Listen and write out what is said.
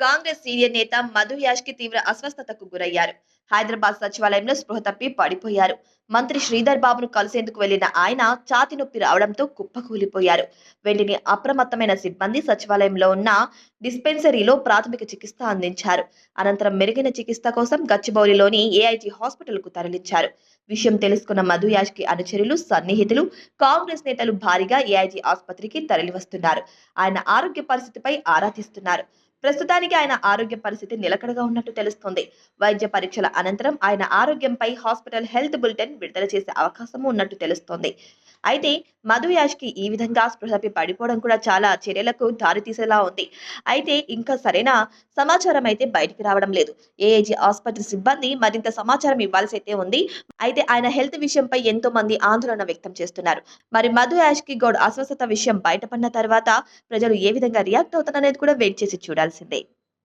Congress senior నేత మధు యాష్కి తీవ్ర అస్వస్థతకు గురయ్యారు. హైదరాబాద్ సచివాలయంలో స్పృహ తప్పి పడిపోయారు. మంత్రి శ్రీధర్ బాబును కలిసేందుకు వెళ్ళిన ఆయన ఛాతి నొప్పి రావడంతో కుప్పకూలిపోయారు వెంటనే అప్రమత్తమైన సిబ్బంది సచివాలయంలో ఉన్న డిస్పెన్సరీలో ప్రాథమిక చికిత్స అందించారు. అనంతరం మెరుగైన చికిత్స కోసం గచ్చిబౌలిలోని ఏఐజీ హాస్పిటల్కు తరలించారు. విషయం తెలుసుకున్న మధు యాష్కి అనుచరులు సన్నిహితులు కాంగ్రెస్ నేతలు భారీగా ఏఐజీ ఆసుపత్రికి తరలివస్తున్నారు. ఆయన ఆరోగ్య పరిస్థితిపై ఆరా తీస్తున్నారు. ప్రస్తుతానికి ఆయన ఆరోగ్య పరిస్థితి నిలకడగా ఉన్నట్టు తెలుస్తోంది. వైద్య పరీక్షల అనంతరం ఆయన ఆరోగ్యంపై హాస్పిటల్ హెల్త్ బులెటిన్ విడుదల చేసే అవకాశం ఉన్నట్టు తెలుస్తోంది. అయితే మధు యాష్కి ఈ విధంగా స్పృహపి పడిపోవడం కూడా చాలా చర్యలకు దారితీసేలా ఉంది. అయితే ఇంకా సరైన సమాచారం అయితే బయటికి రావడం లేదు. ఏఏజీ ఆసుపత్రి సిబ్బంది మరింత సమాచారం ఇవ్వాల్సి అయితే ఉంది. అయితే ఆయన హెల్త్ విషయంపై ఎంతో మంది ఆందోళన వ్యక్తం చేస్తున్నారు. మరి మధు యాష్కి గౌడ్ అస్వస్థత విషయం బయటపడిన తర్వాత ప్రజలు ఏ విధంగా రియాక్ట్ అవుతారనేది కూడా వెయిట్ చేసి చూడాల్సిందే.